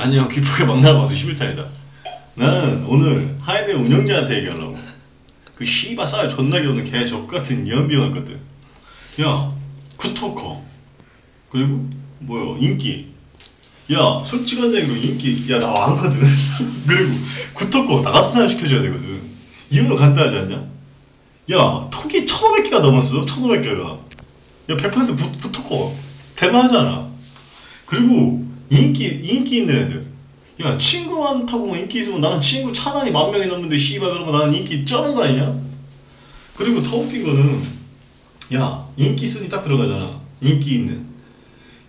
안녕 기쁘게 만나봐서 11탄이다. 나는 오늘 하이데 운영자한테 얘기하려고. 그 씨바 쌀 존나게 오는 개 족같은 연병할 것들 야 쿠토커. 그리고 뭐야 인기. 야 솔직한 얘기로 인기. 야나 많거든. 그리고 쿠토커 나 같은 사람 시켜줘야 되거든. 이유는 간단하지 않냐? 야 톡이 1500개가 넘었어 1500개가. 야 100% 부, 부토커 대단하잖아. 그리고 인기 인기 있는 애들. 야 친구 많다고 인기 있으면 나는 친구 차단이 만 명이 넘는데 씨발 그러면 나는 인기 쩌는 거 아니냐? 그리고 더 웃긴 거는 야 인기 순위 딱 들어가잖아. 인기 있는.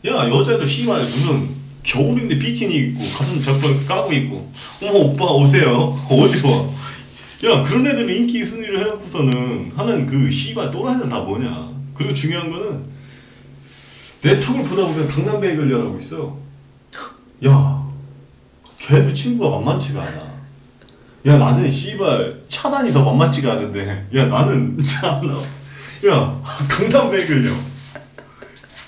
야 여자애들 씨발 무슨 겨울인데 비키니 입고 가슴 적벌 까고 있고. 어머 오빠 오세요. 어디 와야 그런 애들은 인기 순위를 해놓고서는 하는 그 씨발 또라이는 다 뭐냐? 그리고 중요한 거는 내 톡을 보다 보면 강남베이 걸려라고 있어 야 걔도 친구가 만만치가 않아 야 나는 씨발 차단이 더 만만치가 않은데 야 나는 참나 야 걸려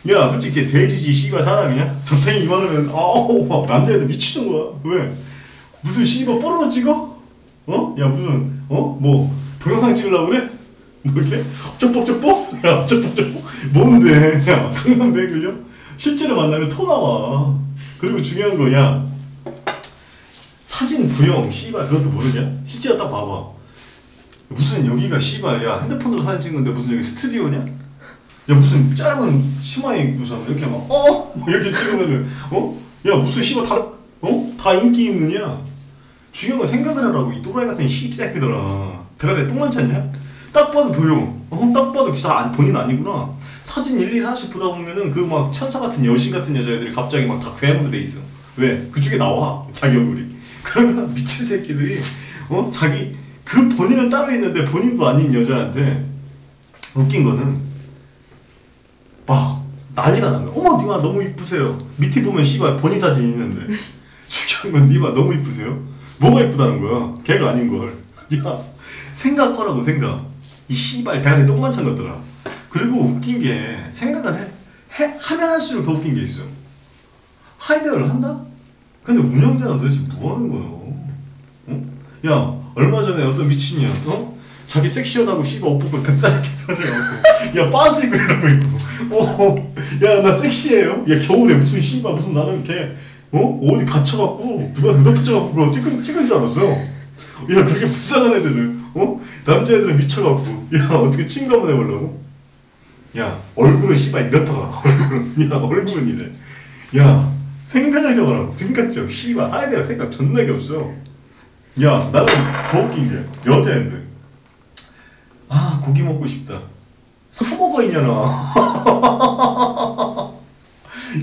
야 솔직히 걔 돼지지 씨발 사람이냐? 저탱이 이만하면 아우 막 남자애들 미치는 거야 왜? 무슨 씨발 뽀로로 찍어? 어? 야 무슨 어? 뭐 동영상 찍으려고 그래? 뭐 이렇게? 쩍뻑쩍뻑? 야 쩍뻑쩍뻑? 뭔데 야 걸려? 실제로 만나면 토 나와 그리고 중요한 거야 사진 부영 씨발 그것도 모르냐? 실제로 딱 봐봐 무슨 여기가 씨발 야 핸드폰으로 사진 찍는데 무슨 여기 스튜디오냐? 야 무슨 짧은 치마 입고서 이렇게 막 어? 뭐 이렇게 찍으면은 어? 야 무슨 씨발 다 어? 다 인기 있느냐? 중요한 건 생각을 하라고 이 또라이 같은 씹새끼들아 대가리에 똥만 찼냐? 딱 봐도 도용 어? 딱 봐도 진짜 안- 본인 아니구나 사진 일일이 하나씩 보다 보면은 그 막 천사 같은 여신 같은 여자애들이 갑자기 막 다 괴물로 돼 있어. 왜? 그쪽에 나와 자기 얼굴이. 그러면 미친 새끼들이 어? 자기 그 본인은 따로 있는데 본인도 아닌 여자한테 웃긴 거는 막 난리가 나면 어머 니마 너무 이쁘세요. 밑에 보면 씨발 본인 사진 있는데. 중요한 건 니마 너무 이쁘세요? 뭐가 이쁘다는 거야? 걔가 아닌 걸 야 생각하라고 생각. 이 씨발 대가리 똥만 찬 것들아 그리고 웃긴 게 생각을 해, 해 하면 할수록 더 웃긴 게 있어 하이데어를 한다? 근데 운영자는 도대체 뭐 하는 거예요 어? 야 얼마 전에 어떤 미친이야 어? 자기 섹시하다고 씨발 옷 벗고 뱃살 이렇게 들어져갖고 야 빠스 입고 이러고 있고 어, 야 나 섹시해요 야 겨울에 무슨 씨발 무슨 나는 걔 어? 어디 갇혀갖고 누가 그거 터져갖고 그거 찍은, 찍은 줄 알았어 야 그렇게 불쌍한 애들은 어? 남자애들은 미쳐갖고 야 어떻게 친구 한번 해보려고? 야 얼굴은 씨발 이렇더라 얼굴은 야 얼굴은 이래. 야 생각을 좀 하라고. 생각 좀 씨발. 아이디어 생각 존나게 없어. 야 나는 더 웃긴 게 여자애들 아 고기 먹고 싶다. 사 먹어 이년아.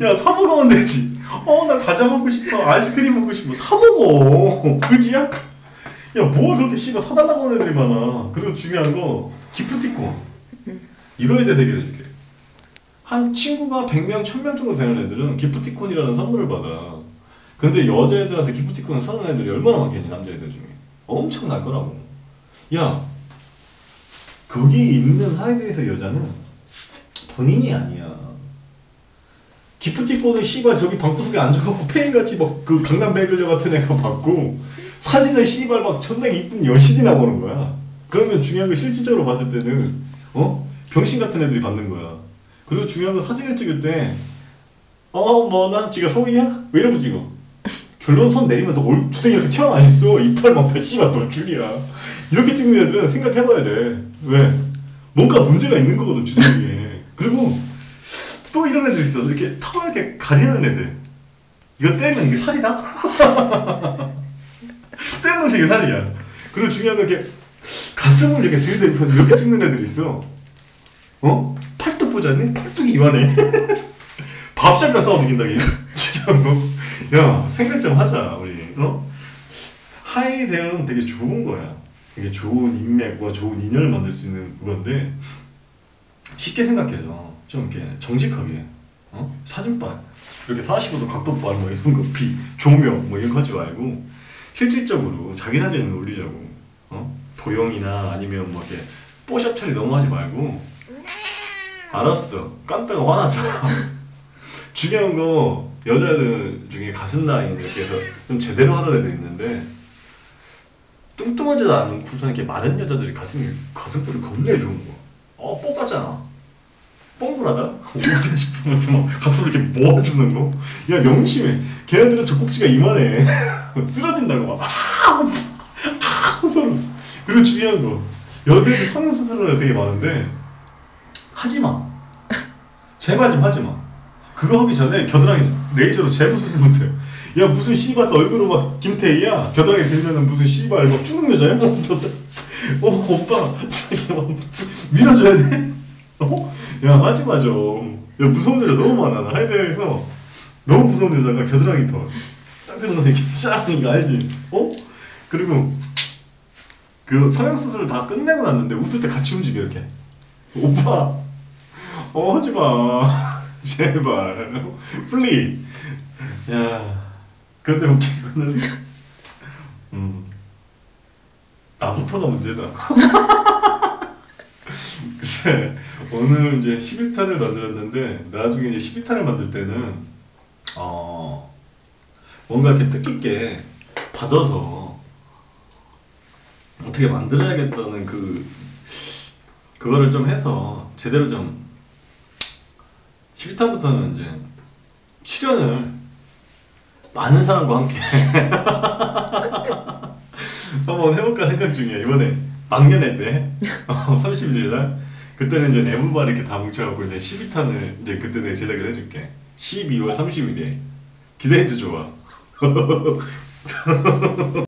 야사 먹으면 되지. 어 나 과자 먹고 싶어. 아이스크림 먹고 싶어. 사 먹어. 그지야? 야 뭘 그렇게 씨발 사달라고 하는 애들이 많아. 그리고 중요한 거 기프티콘 이거 애들 대결해줄게. 한 친구가 100명, 1000명 정도 되는 애들은 기프티콘이라는 선물을 받아. 근데 여자애들한테 기프티콘을 사는 애들이 얼마나 많겠니 남자애들 중에. 엄청 날 거라고. 야 거기 있는 하이드에서 여자는 본인이 아니야. 기프티콘은 씨발 저기 방구석에 앉아갖고 페인같이 막 그 강남 배글녀 같은 애가 받고 사진은 씨발 막 존나 이쁜 여신이 나오는 거야. 그러면 중요한 건 실질적으로 봤을 때는 어? 병신 같은 애들이 받는 거야 그리고 중요한 건 사진을 찍을 때 어, 뭐, 나 지가 소이야? 왜 이러고 찍어? 결론 손 내리면 또 올, 주둥이 이렇게 튀어나와 있어. 이빨 막 씨발 돌 줄이야. 이렇게 찍는 애들은 생각해봐야 돼. 왜? 뭔가 문제가 있는 거거든, 주둥이에. 그리고 또 이런 애들 있어. 이렇게 턱을 이렇게 가리는 애들. 이거 떼면 이게 살이다? 떼면 이게 살이야. 그리고 중요한 건 이렇게 가슴을 이렇게 들이대고서 이렇게 찍는 애들 있어. 어? 팔뚝 보지 않니? 팔뚝이 이만해. 밥샵이랑 싸워 이긴다, 얘. 지금 뭐. 야, 생각 좀 하자, 우리. 어? 하이 대응은 되게 좋은 거야. 되게 좋은 인맥과 좋은 인연을 만들 수 있는 그건데, 쉽게 생각해서 좀 이렇게 정직하게, 어? 사진빨. 이렇게 45도 각도빨, 뭐 이런 거, 비, 조명, 뭐 이런 거 하지 말고, 실질적으로 자기 사진을 올리자고. 어? 도형이나 아니면 뭐 이렇게 뽀샵 처리 너무 하지 말고, 알았어. 깐따가 화나잖아. 중요한 거 여자들 중에 가슴 라인 이렇게 해서 좀 제대로 하는 애들 있는데 뚱뚱하지도 않고서 이렇게 마른 여자들이 가슴이 가슴골이 겁나 좋은 거. 어 뽀빠잖아. 뻥그라다? 옷을 싶으면 이렇게 막 가슴을 이렇게 모아주는 거. 야 명심해. 걔네들은 젖꼭지가 이만해. 쓰러진다고 막. 아, 아, 서로. 그리고 중요한 거 여자애들 성형 수술을 되게 많은데 하지 마. 제발 좀 하지 마. 그거 하기 전에 겨드랑이 레이저로 제부 수술부터 해. 야 무슨 씨발 얼굴로 막 김태희야 겨드랑이 들면은 무슨 씨발 막 죽는 여자야? 어 오빠 자기 막 밀어줘야 돼? 어? 야 하지 마 좀. 야 무서운 여자 너무 많아. 나 하이데에서 너무 무서운 여자가 겨드랑이 터. 딱 들어서 이렇게 샥 이거 알지? 어? 그리고 그 성형 수술을 다 끝내고 났는데 웃을 때 같이 움직여 이렇게. 오빠 어 하지 마. 제발. 플리 야 근데 웃기고는 음 나부터가 문제다. 글쎄 오늘 이제 11탄을 만들었는데 나중에 이제 12탄을 만들 때는 어 뭔가 이렇게 뜻깊게 받아서 어떻게 만들어야겠다는 그 그거를 좀 해서 제대로 좀 11탄부터는 이제 출연을 많은 사람과 함께 한번 해볼까 생각 중이야 이번에 막년회 때 31일 날? 그때는 이제 내부발 이렇게 다 뭉쳐갖고 이제 12탄을 이제 그때 내 제작을 해줄게. 12월 30일에. 기대해줘 좋아